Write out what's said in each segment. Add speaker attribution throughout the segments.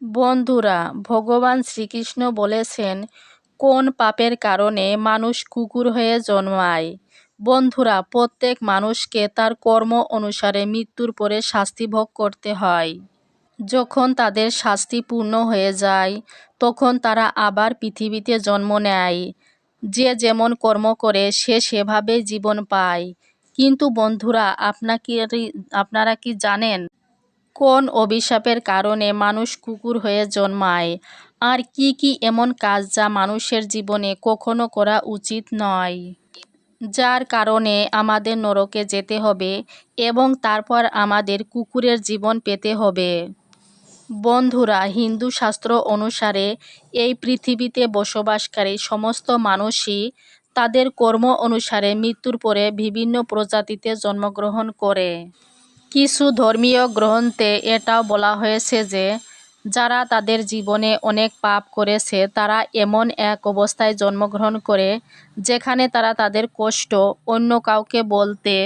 Speaker 1: বন্ধুরা, ভগবান শ্রীকৃষ্ণ বলেছেন, কোন পাপের কারণে মানুষ কুকুর হয়ে জন্মায়? বন্ধুরা, প্রত্যেক মানুষকে তার কর্ম অনুসারে মৃত্যুর পরে শাস্তি ভোগ করতে হয়। যখন তাদের শাস্তি পূর্ণ হয়ে যায়, তখন তারা আবার পৃথিবীতে জন্ম নেয়। যে যেমন কর্ম করে, সে সেভাবেই জীবন পায়। কিন্তু বন্ধুরা, আপনাকে আপনারা কি জানেন? কোন অভিশাপের কারণে মানুষ কুকুর হয়ে জন্মায়? আর কি কি এমন কাজ যা মানুষের জীবনে কখনো করা উচিত নয়? যার কারণে আমাদের নরকে যেতে হবে এবং তারপর আমাদের কুকুরের জীবন পেতে হবে। বন্ধুরা, হিন্দু শাস্ত্র অনুসারে এই পৃথিবীতে বসবাসকারী সমস্ত মানুষই তাদের কর্ম অনুসারে মৃত্যুর পরে বিভিন্ন প্রজাতিতে জন্মগ্রহণ করে। কিছু ধর্মীয় গ্রন্থে এটাও বলা হয়েছে যে, যারা তাদের জীবনে অনেক পাপ করেছে, তারা এমন এক অবস্থায় জন্মগ্রহণ করে, যেখানে তারা তাদের কষ্ট অন্য কাউকে বলতে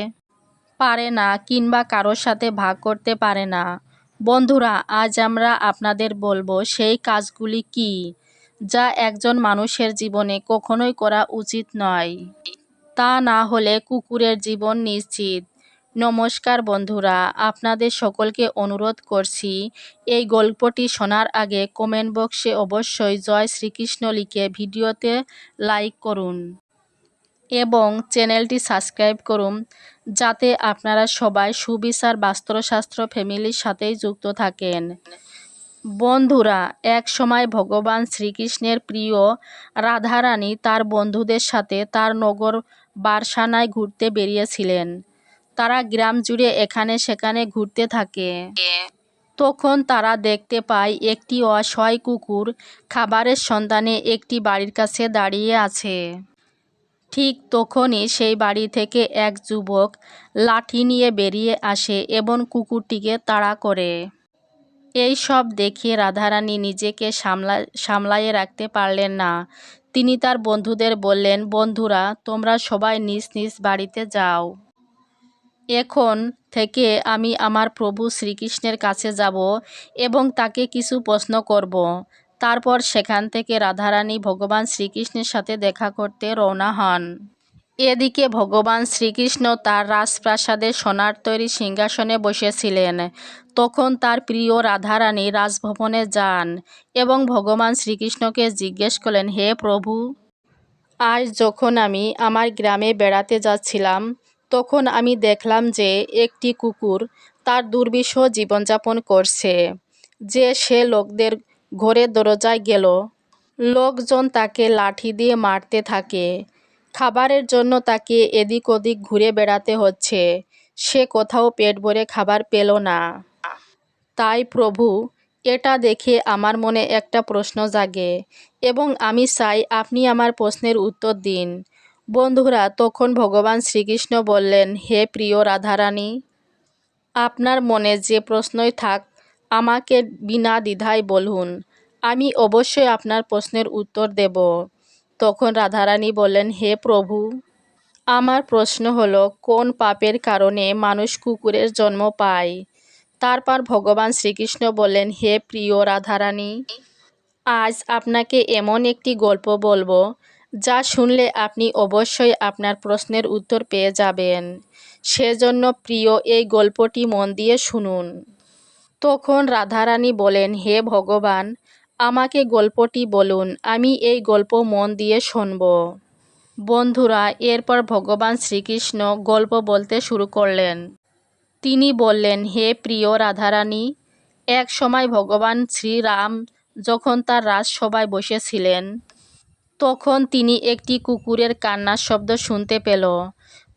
Speaker 1: পারে না কিংবা কারোর সাথে ভাগ করতে পারে না। বন্ধুরা, আজ আমরা আপনাদের বলব সেই কাজগুলি কি, যা একজন মানুষের জীবনে কখনোই করা উচিত নয়। তা না হলে কুকুরের জীবন নিশ্চিত। নমস্কার বন্ধুরা, আপনাদের সকলকে অনুরোধ করছি এই গল্পটি শোনার আগে কমেন্ট বক্সে অবশ্যই জয় শ্রীকৃষ্ণ লিখে ভিডিওতে লাইক করুন এবং চ্যানেলটি সাবস্ক্রাইব করুন যাতে আপনারা সবাই সুবিচার বাস্ত্রশাস্ত্র ফ্যামিলির সাথেই যুক্ত থাকেন। বন্ধুরা, এক সময় ভগবান শ্রীকৃষ্ণের প্রিয় রাধারানী তার বন্ধুদের সাথে তার নগর বারসানায় ঘুরতে বেরিয়েছিলেন। তারা গ্রাম জুড়ে এখানে সেখানে ঘুরতে থাকে। তখন তারা দেখতে পায় একটি অসহায় কুকুর খাবারের সন্ধানে একটি বাড়ির কাছে দাঁড়িয়ে আছে। ঠিক তখনই সেই বাড়ি থেকে এক যুবক লাঠি নিয়ে বেরিয়ে আসে এবং কুকুরটিকে তাড়া করে। এই সব দেখে রাধারানী নিজেকে সামলা সামলাইয়ে রাখতে পারলেন না। তিনি তার বন্ধুদের বললেন, বন্ধুরা, তোমরা সবাই নিজ নিজ বাড়িতে যাও। এখন থেকে আমি আমার প্রভু শ্রীকৃষ্ণের কাছে যাব এবং তাকে কিছু প্রশ্ন করব। তারপর সেখান থেকে রাধারানী ভগবান শ্রীকৃষ্ণের সাথে দেখা করতে রওনা হন। এদিকে ভগবান শ্রীকৃষ্ণ তার রাজপ্রাসাদে সোনার তৈরি সিংহাসনে বসেছিলেন। তখন তার প্রিয় রাধারানী রাজভবনে যান এবং ভগবান শ্রীকৃষ্ণকে জিজ্ঞেস করলেন, হে প্রভু, আজ যখন আমি আমার গ্রামে বেড়াতে যাচ্ছিলাম তখন আমি দেখলাম যে একটি কুকুর তার দুর্বিষহ জীবনযাপন করছে। যে সে লোকদের ঘরে দরজায় গেল। লোকজন তাকে লাঠি দিয়ে মারতে থাকে। খাবারের জন্য তাকে এদিক ওদিক ঘুরে বেড়াতে হচ্ছে। সে কোথাও পেট ভরে খাবার পেল না। তাই প্রভু, এটা দেখে আমার মনে একটা প্রশ্ন জাগে এবং আমি চাই আপনি আমার প্রশ্নের উত্তর দিন। বন্ধুরা, তখন ভগবান শ্রীকৃষ্ণ বললেন, হে প্রিয় রাধারানী, আপনার মনে যে প্রশ্নই থাক, আমাকে বিনা দ্বিধায় বলুন। আমি অবশ্যই আপনার প্রশ্নের উত্তর দেব। তখন রাধারানী বললেন, হে প্রভু, আমার প্রশ্ন হলো, কোন পাপের কারণে মানুষ কুকুরের জন্ম পায়? তারপর ভগবান শ্রীকৃষ্ণ বললেন, হে প্রিয় রাধারানী, আজ আপনাকে এমন একটি গল্প বলব যা শুনলে আপনি অবশ্যই আপনার প্রশ্নের উত্তর পেয়ে যাবেন। সেজন্য প্রিয়, এই গল্পটি মন দিয়ে শুনুন। তখন রাধারানী বলেন, হে ভগবান, আমাকে গল্পটি বলুন, আমি এই গল্প মন দিয়ে শুনব। বন্ধুরা, এরপর ভগবান শ্রীকৃষ্ণ গল্প বলতে শুরু করলেন। তিনি বললেন, হে প্রিয় রাধারানী, এক সময় ভগবান শ্রীরাম যখন তার রাজসভায় বসেছিলেন তখন তিনি একটি কুকুরের কান্নার শব্দ শুনতে পেল।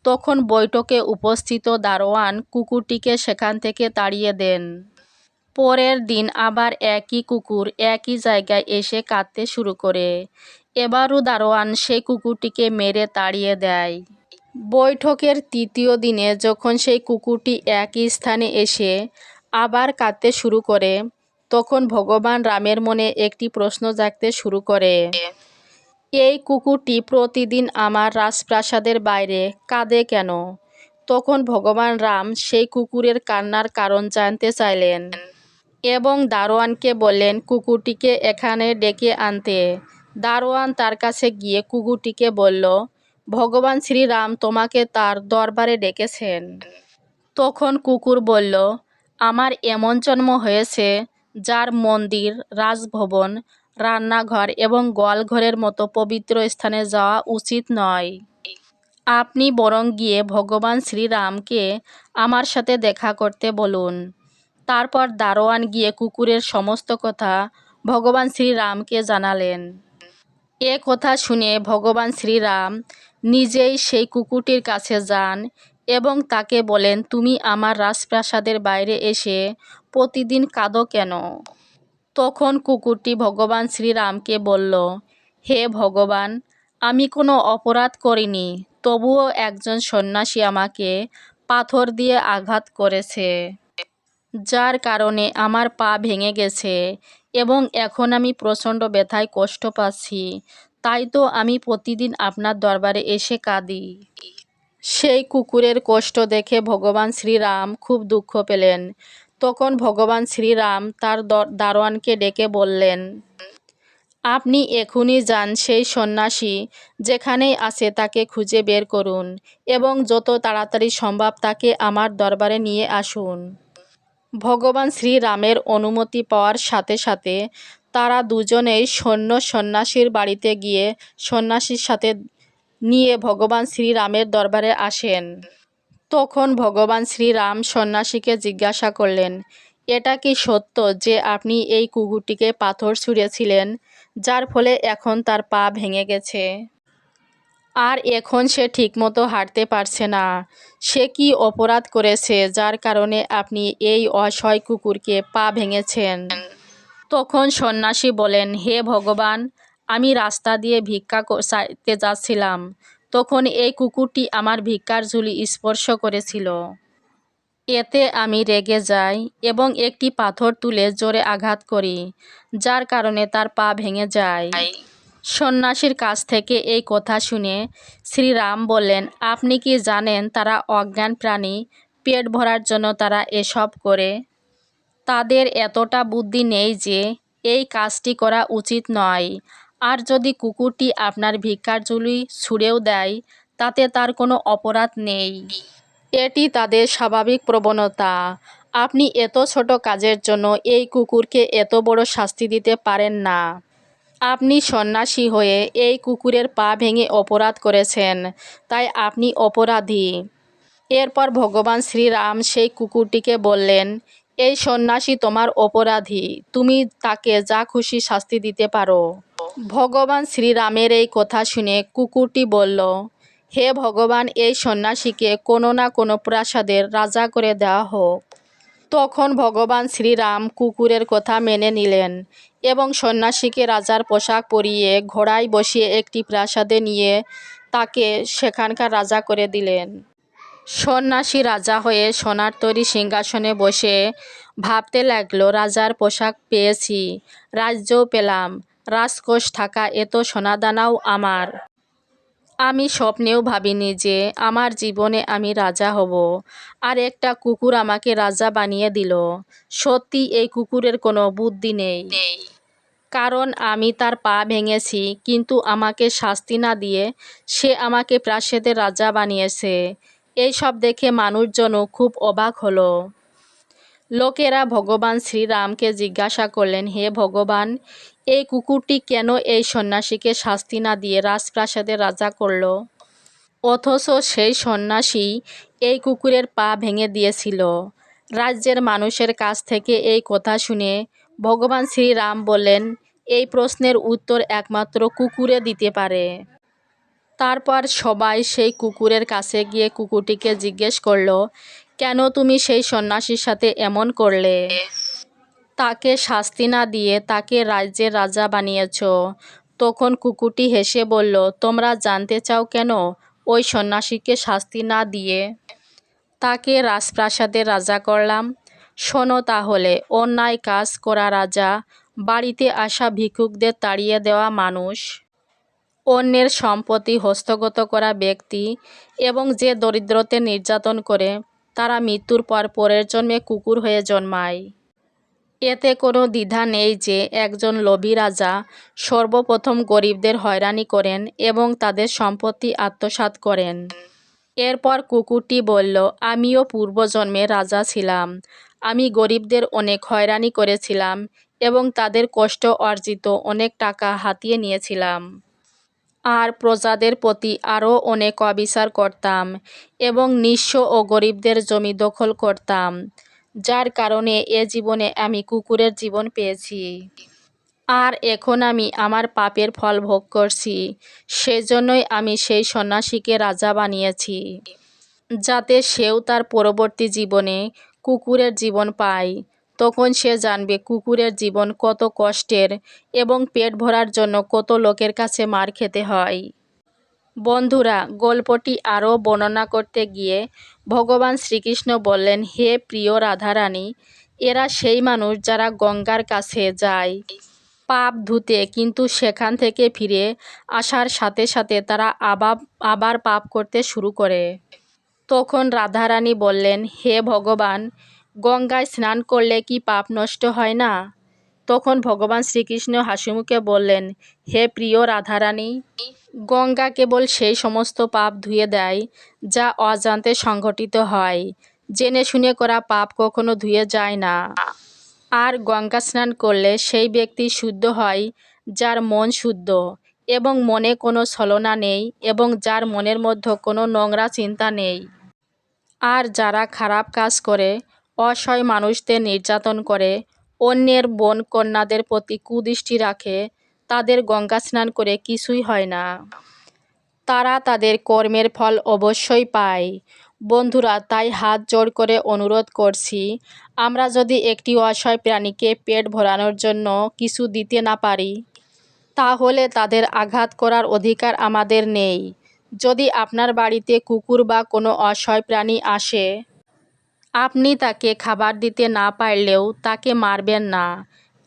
Speaker 1: তখন বৈঠকে উপস্থিত দারোয়ান কুকুরটিকে সেখান থেকে তাড়িয়ে দেন। পরের দিন আবার একই কুকুর একই জায়গায় এসে কাঁদতে শুরু করে। এবারও দারোয়ান সেই কুকুরটিকে মেরে তাড়িয়ে দেয়। বৈঠকের তৃতীয় দিনে যখন সেই কুকুরটি একই স্থানে এসে আবার কাঁদতে শুরু করে, তখন ভগবান রামের মনে একটি প্রশ্ন জাগতে শুরু করে। এই কুকুরটি প্রতিদিন আমার রাজপ্রাসাদের বাইরে কাঁদে কেন? তখন ভগবান রাম সেই কুকুরের কান্নার কারণ জানতে চাইলেন এবং দারোয়ানকে বললেন, কুকুরটিকে এখানে ডেকে আনতে। দারোয়ান তার কাছে গিয়ে কুকুরটিকে বলল, ভগবান শ্রীরাম তোমাকে তার দরবারে ডেকেছেন। তখন কুকুর বলল, আমার এমন জন্ম হয়েছে যার মন্দির, রাজভবন রান্নাঘর এবং গোয়ালঘরের মতো পবিত্র স্থানে যাওয়া উচিত নয়। আপনি বরং গিয়ে ভগবান শ্রীরামকে আমার সাথে দেখা করতে বলুন। তারপর দারোয়ান গিয়ে কুকুরের সমস্ত কথা ভগবান শ্রীরামকে জানালেন। এ কথা শুনে ভগবান শ্রীরাম নিজেই সেই কুকুরটির কাছে যান এবং তাকে বলেন, তুমি আমার রাজপ্রাসাদের বাইরে এসে প্রতিদিন কাঁদো কেন? তখন কুকুরটি ভগবান শ্রীরামকে বলল, হে ভগবান, আমি কোনো অপরাধ করিনি, তবুও একজন সন্ন্যাসী আমাকে পাথর দিয়ে আঘাত করেছে, যার কারণে আমার পা ভেঙে গেছে এবং এখন আমি প্রচণ্ড ব্যথায় কষ্ট পাচ্ছি, তাই তো আমি প্রতিদিন আপনার দরবারে এসে কাঁদি। সেই কুকুরের কষ্ট দেখে ভগবান শ্রীরাম খুব দুঃখ পেলেন। তখন ভগবান শ্রীরাম তার দারোয়ানকে ডেকে বললেন, আপনি এখনই যান সেই সন্ন্যাসী যেখানেই আছে তাকে খুঁজে বের করুন এবং যত তাড়াতাড়ি সম্ভব তাকে আমার দরবারে নিয়ে আসুন। ভগবান শ্রীরামের অনুমতি পাওয়ার সাথে সাথে তারা দুজনেই সৈন্য সন্ন্যাসীর বাড়িতে গিয়ে সন্ন্যাসীর সাথে নিয়ে ভগবান শ্রীরামের দরবারে আসেন। তখন ভগবান শ্রীরাম সন্ন্যাসীকে জিজ্ঞাসা করলেন, এটা কি সত্য যে আপনি এই কুকুরটিকে পাথর ছুঁড়েছিলেন, যার ফলে এখন তার পা ভেঙে গেছে? আর এখন সে ঠিকমতো হাঁটতে পারছে না। সে কি অপরাধ করেছে যার কারণে আপনি এই অসহায় কুকুরকে পা ভেঙেছেন? তখন সন্ন্যাসী বলেন, হে ভগবান, আমি রাস্তা দিয়ে ভিক্ষা চাইতে যাচ্ছিলাম। তখন এই কুকুরটি আমার ভিক্ষার ঝুলি স্পর্শ করেছিল। এতে আমি রেগে যাই এবং একটি পাথর তুলে জোরে আঘাত করি, যার কারণে তার পা ভেঙে যায়। সন্ন্যাসীর কাছ থেকে এই কথা শুনে শ্রীরাম বললেন, আপনি কি জানেন তারা অজ্ঞান প্রাণী? পেট ভরার জন্য তারা এসব করে। তাদের এতটা বুদ্ধি নেই যে এই কাজটি করা উচিত নয়। আর যদি কুকুরটি আপনার ভিক্ষার ঝুলি ছুঁড়েও দেয়, তাতে তার কোনো অপরাধ নেই। এটি তাদের স্বাভাবিক প্রবণতা। আপনি এত ছোট কাজের জন্য এই কুকুরকে এত বড় শাস্তি দিতে পারেন না। আপনি সন্ন্যাসী হয়ে এই কুকুরের পা ভেঙে অপরাধ করেছেন, তাই আপনি অপরাধী। এরপর ভগবান শ্রীরাম সেই কুকুরটিকে বললেন, এই সন্ন্যাসী তোমার অপরাধী। তুমি তাকে যা খুশি শাস্তি দিতে পারো। ভগবান শ্রীরামের এই কথা শুনে কুকুরটি বলল, হে ভগবান, এই সন্ন্যাসীকে কোনো না কোনো প্রাসাদের রাজা করে দেওয়া হোক। তখন ভগবান শ্রীরাম কুকুরের কথা মেনে নিলেন এবং সন্ন্যাসীকে রাজার পোশাক পরিয়ে ঘোড়ায় বসিয়ে একটি প্রাসাদে নিয়ে তাকে সেখানকার রাজা করে দিলেন। সন্ন্যাসী রাজা হয়ে সোনার তৈরি সিংহাসনে বসে ভাবতে লাগল, রাজার পোশাক পেয়েছি, রাজ্যও পেলাম। রাজকোষ থাকা এত সোনাদানাও আমার। আমি স্বপ্নেও ভাবিনি যে আমার জীবনে আমি রাজা হব। আর একটা কুকুর আমাকে রাজা বানিয়ে দিল। সত্যি এই কুকুরের কোনো বুদ্ধি নেই। কারণ আমি তার পা ভেঙেছি, কিন্তু আমাকে শাস্তি না দিয়ে সে আমাকে প্রাসাদের রাজা বানিয়েছে। এই সব দেখে মানুষজনও খুব অবাক হলো। লোকেরা ভগবান শ্রীরামকে জিজ্ঞাসা করলেন, হে ভগবান, এই কুকুরটি কেন এই সন্ন্যাসীকে শাস্তি না দিয়ে রাজপ্রাসাদে রাজা করল? অথচ সেই সন্ন্যাসী এই কুকুরের পা ভেঙে দিয়েছিল। রাজ্যের মানুষের কাছ থেকে এই কথা শুনে ভগবান শ্রীরাম বললেন, এই প্রশ্নের উত্তর একমাত্র কুকুরে দিতে পারে। তারপর সবাই সেই কুকুরের কাছে গিয়ে কুকুরটিকে জিজ্ঞেস করল কেন তুমি সেই সন্ন্যাসীর সাথে এমন করলে? তাকে শাস্তি না দিয়ে তাকে রাজ্যের রাজা বানিয়েছ। তখন কুকুরটি হেসে বলল, তোমরা জানতে চাও কেন ওই সন্ন্যাসীকে শাস্তি না দিয়ে তাকে রাজপ্রাসাদের রাজা করলাম? শোনো তাহলে, অন্যায় কাজ করা রাজা, বাড়িতে আসা ভিক্ষুকদের তাড়িয়ে দেওয়া মানুষ, অন্যের সম্পত্তি হস্তগত করা ব্যক্তি এবং যে দরিদ্রতে নির্যাতন করে তারা মৃত্যুর পর পরের জন্মে কুকুর হয়ে জন্মায়। এতে কোনো দ্বিধা নেই যে একজন লোভী রাজা সর্বপ্রথম গরিবদের হয়রানি করেন এবং তাদের সম্পত্তি আত্মসাৎ করেন। এরপর কুকুরটি বলল, আমিও পূর্বজন্মে রাজা ছিলাম। আমি গরিবদের অনেক হয়রানি করেছিলাম এবং তাদের কষ্ট অর্জিত অনেক টাকা হাতিয়ে নিয়েছিলাম। আর প্রজাদের প্রতি আরও অনেক অবিচার করতাম এবং নিঃস্ব ও গরিবদের জমি দখল করতাম, যার কারণে এ জীবনে আমি কুকুরের জীবন পেয়েছি। আর এখন আমি আমার পাপের ফল ভোগ করছি, সেজন্যই আমি সেই সন্ন্যাসীকে রাজা বানিয়েছি, যাতে সেও তার পরবর্তী জীবনে কুকুরের জীবন পায়। তখন সে জানবে কুকুরের জীবন কত কষ্টের এবং পেট ভরার জন্য কত লোকের কাছে মার খেতে হয়। বন্ধুরা, গল্পটি আরও বর্ণনা করতে গিয়ে ভগবান শ্রীকৃষ্ণ বললেন, হে প্রিয় রাধারানী, এরা সেই মানুষ যারা গঙ্গার কাছে যায়, পাপ ধুতে কিন্তু সেখান থেকে ফিরে আসার সাথে সাথে তারা আবার আবার পাপ করতে শুরু করে। তখন রাধারানী বললেন, হে ভগবান গঙ্গায় স্নান করলে কি পাপ নষ্ট হয় না? তখন ভগবান শ্রীকৃষ্ণ হাসিমুখে বললেন, হে প্রিয় রাধারানী, গঙ্গা কেবল সেই সমস্ত পাপ ধুয়ে দেয় যা অজান্তে সংঘটিত হয়। জেনে শুনে করা পাপ কখনো ধুয়ে যায় না। আর গঙ্গা স্নান করলে সেই ব্যক্তি শুদ্ধ হয় যার মন শুদ্ধ এবং মনে কোনো ছলনা নেই এবং যার মনের মধ্যে কোনো নোংরা চিন্তা নেই। আর যারা খারাপ কাজ করে অসহায় মানুষদের নির্যাতন করে, অন্যের বোন কন্যাদের প্রতি কুদৃষ্টি রাখে, তাদের গঙ্গা স্নান করে কিছুই হয় না। তারা তাদের কর্মের ফল অবশ্যই পায়। বন্ধুরা, তাই হাত জোড় করে অনুরোধ করছি, আমরা যদি একটি অসহায় প্রাণীকে পেট ভরানোর জন্য কিছু দিতে না পারি, তাহলে তাদের আঘাত করার অধিকার আমাদের নেই। যদি আপনার বাড়িতে কুকুর বা কোনো অসহায় প্রাণী আসে আপনি তাকে খাবার দিতে না পারলেও তাকে মারবেন না,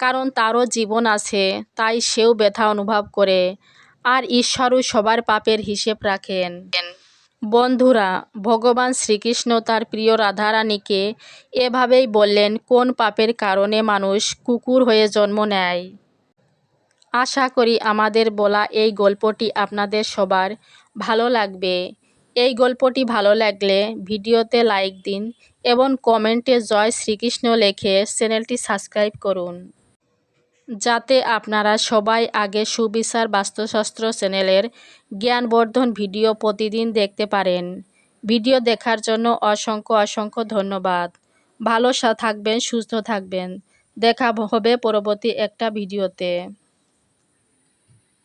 Speaker 1: কারণ তারও জীবন আছে, তাই সেও ব্যথা অনুভব করে। আর ঈশ্বরও সবার পাপের হিসেব রাখেন। বন্ধুরা, ভগবান শ্রীকৃষ্ণ তার প্রিয় রাধারানীকে এভাবেই বললেন, কোন পাপের কারণে মানুষ কুকুর হয়ে জন্ম নেয়? আশা করি আমাদের বলা এই গল্পটি আপনাদের সবার ভালো লাগবে। এই গল্পটি ভালো লাগলে ভিডিওতে লাইক দিন এবং কমেন্টে জয় শ্রীকৃষ্ণ লেখে চ্যানেলটি সাবস্ক্রাইব করুন। যাতে আপনারা সবাই আগে সুবিচার বাস্তুশাস্ত্র চ্যানেলের জ্ঞানবর্ধন ভিডিও প্রতিদিন দেখতে পারেন। ভিডিও দেখার জন্য অসংখ্য অসংখ্য ধন্যবাদ। ভালো থাকবেন, সুস্থ থাকবেন। দেখা হবে পরবর্তী একটা ভিডিওতে।